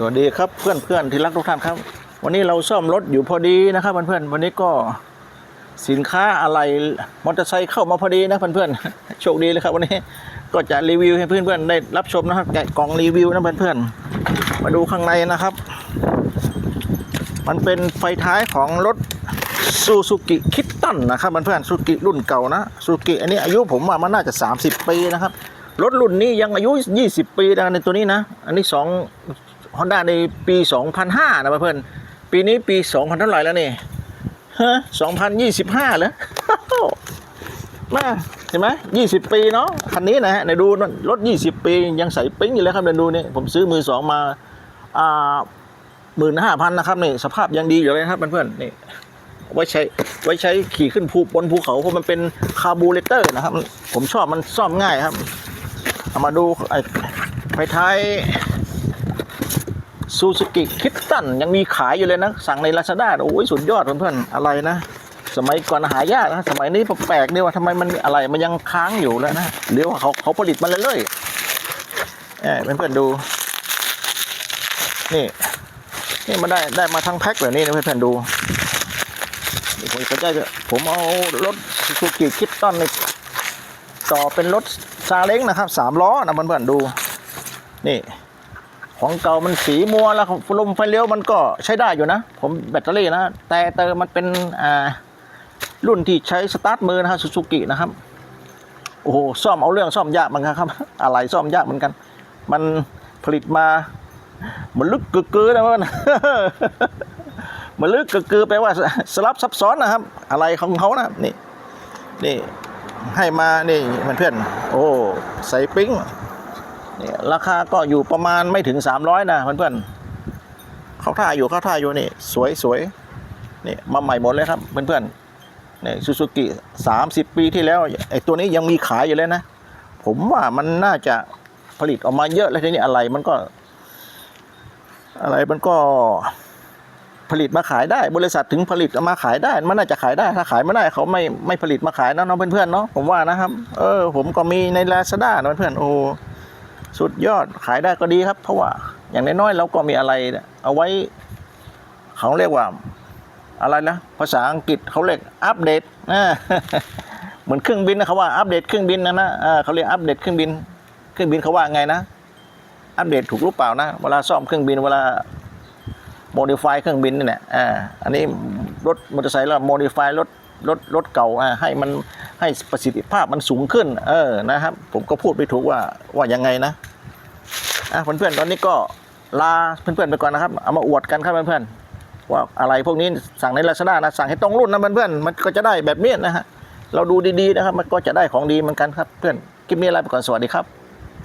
สวัสดีครับเพื่อนเพื่อนที่รักทุกท่านครับ วันนี้เราซ่อมรถอยู่พอดีนะครับเพื่อนๆวันนี้ก็สินค้าอะไรมอเตอร์ไซค์เข้ามาพอดีนะเพื่อนๆโชคดีเลยครับวันนี้ก็จะรีวิวให้เพื่อนๆได้รับชมนะครับแกะกล่องรีวิวนะเพื่อนๆมาดูข้างในนะครับ มันเป็นไฟท้ายของรถซูซูกิคิตตันนะครับเพื่อนๆซูซูกิรุ่นเก่านะซูซูกิอันนี้อายุผมว่ามันน่าจะ 30 ปีนะครับรถรุ่นนี้ยังอายุ 20 ปีนะในตัวนี้นะ อันนี้2 Honda ในปี 2005 นะเพื่อนปีนี้ปี 2000เท่าไหร่แล้วนี่ฮะ2025เหรอมาเห็นไหม20ปีเนาะคันนี้นะฮะในดูรถ20ปียังใส่ปิ้งอยู่เลยครับเดี๋ยวดูนี่ผมซื้อมือสองมาอ่าหมื่นห้าพันนะครับนี่สภาพยังดีอยู่เลยนะครับเพื่อนๆนี่ไว้ใช้ไว้ใช้ขี่ขึ้นภูบนภูเขาเพราะมันเป็นคาร์บูเรเตอร์นะครับ ผมชอบมันซ่อมง่ายครับ เอามาดูไอ้ไฟท้าย ซูซูกิคิตตันยังมีขายอยู่เลยนะ สั่งในลาซาด้าโอ้ยสุดยอดเพื่อนๆอะไรนะ สมัยก่อนหายากนะ สมัยนี้แปลกๆดีว่าทำไมมันอะไรมันยังค้างอยู่แล้วนะหรือว่าเขาเขาผลิตมาเรื่อยๆเอ้ยเพื่อนๆดู นี่นี่มาได้ได้มาทั้งแพ็คแบบนี้นะเพื่อนๆดูผมก็จะผมเอารถซูซูกิคิตตันในต่อเป็นรถซาเล้งนะครับสามล้อนะเพื่อนๆดู นี่ ของเก่ามันสีมัวแล้วลมไฟเลี้ยวมันก็ใช้ได้อยู่นะ ผมแบตเตอรี่นะ แต่เตอมันเป็นอ่ารุ่นที่ใช้สตาร์ทมือนะครับซูซูกินะครับ โอ้โหซ่อมเอาเรื่องซ่อมยากเหมือนกันครับ อะไรซ่อมยากเหมือนกัน มันผลิตมาเหมันลึกกึกกือนะเพื่อนมันลึกกึกกือแปลว่าสลับซับซ้อนนะครับ อะไรของเขานะนี่นี่ให้มานี่เพื่อน โอ้ใส่ปิ้ง นี่ราคาก็อยู่ประมาณไม่ถึง 300 นะเพื่อนๆเข้าท่าอยู่เข้าท่าอยู่นี่สวยสวยนี่มาใหม่หมดเลยครับเพื่อนๆนี่ซูซูกิ30 ปีที่แล้วไอ้ตัวนี้ยังมีขายอยู่เลยนะ ผมว่ามันน่าจะผลิตออกมาเยอะแล้วทีนี้อะไรมันก็ อะไรมันก็ผลิตมาขายได้ บริษัทถึงผลิตเอามาขายได้ มันน่าจะขายได้ ถ้าขายไม่ได้เขาไม่ไม่ผลิตมาขายนะน้องเพื่อนๆเนาะผมว่านะครับ เออ ผมก็มีในลาซาด้านเพื่อนๆโอ้ สุดยอดขายได้ก็ดีครับ เพราะว่าอย่างน้อยๆเราก็มีอะไรเอาไว้เขาเรียกว่าอะไรนะภาษาอังกฤษเขาเรียกอัปเดตนะเหมือนเครื่องบินนะเขาว่าอัปเดตเครื่องบินนะนะเขาเรียกอัปเดตเครื่องบิน เครื่องบินเขาว่าไงนะ อัปเดตถูกหรือเปล่านะเวลาซ่อมเครื่องบินเวลาโมดิฟายเครื่องบินนี่แหละอ่าอันนี้รถมอเตอร์ไซค์แล้วโมดิฟายรถรถรถเก่าอ่าให้มัน ให้ประสิทธิภาพมันสูงขึ้น เออนะครับ ผมก็พูดไปถูกว่าว่ายังไงนะอะเพื่อนๆตอนนี้ก็ลาเพื่อนๆไปก่อนนะครับ เอามาอวดกันครับเพื่อนๆว่าอะไรพวกนี้สั่งในลาซาด้านะสั่งให้ตรงรุ่นนะเพื่อนๆมันก็จะได้แบบนี้นะฮะเราดูดีๆนะครับ มันก็จะได้ของดีเหมือนกันครับเพื่อนคลิปนี้ลาไปก่อนสวัสดีครับ